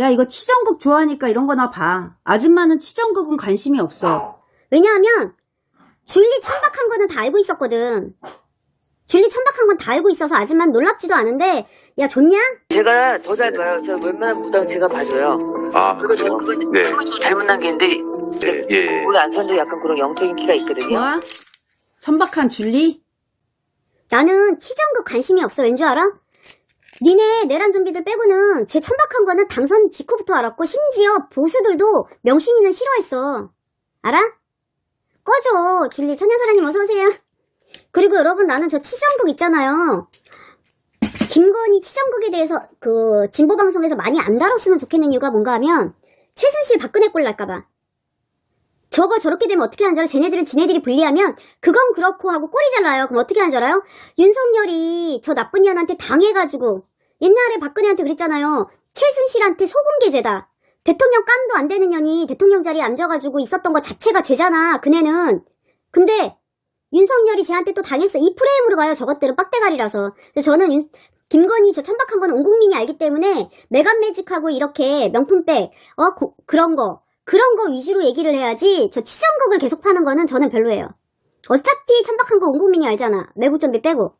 야, 이거 치정극 좋아하니까 이런 거나 봐. 아줌마는 치정극은 관심이 없어. 왜냐하면 줄리 천박한 거는 다 알고 있었거든. 줄리 천박한 건 다 알고 있어서 아줌마는 놀랍지도 않은데 야 좋냐? 제가 더 잘 봐요. 저 웬만한 무당 제가 봐줘요. 아, 그리고 저 그래요? 그건 네. 좀 잘못 난 게 있는데 네, 예, 예. 우리 안선도 약간 그런 영적인 기가 있거든요. 뭐야? 천박한 줄리? 나는 치정극 관심이 없어. 왠 줄 알아? 니네 내란 좀비들 빼고는 제 천박한 거는 당선 직후부터 알았고 심지어 보수들도 명신이는 싫어했어. 알아? 꺼져. 길리 천년사라님 어서오세요. 그리고 여러분 나는 저 치정극 있잖아요. 김건희 치정극에 대해서 그 진보 방송에서 많이 안 다뤘으면 좋겠는 이유가 뭔가 하면 최순실 박근혜 꼴 날까봐. 저거 저렇게 되면 어떻게 하는 줄 알아? 쟤네들은 지네들이 불리하면 그건 그렇고 하고 꼬리 잘라요. 그럼 어떻게 하는 줄 알아요? 윤석열이 저 나쁜 년한테 당해가지고 옛날에 박근혜한테 그랬잖아요. 최순실한테 소금계제다. 대통령 깜도 안 되는 년이 대통령 자리에 앉아가지고 있었던 것 자체가 죄잖아. 그네는. 근데 윤석열이 쟤한테 또 당했어. 이 프레임으로 가요. 저것들은 빡대가리라서. 저는 윤- 김건희 저 천박한 건온 국민이 알기 때문에 메간 매직하고 이렇게 명품백 어 고- 그런 거 그런 거 위주로 얘기를 해야지 저 치정극을 계속 파는 거는 저는 별로예요. 어차피 천박한 거 온 국민이 알잖아. 매부 좀비 빼고.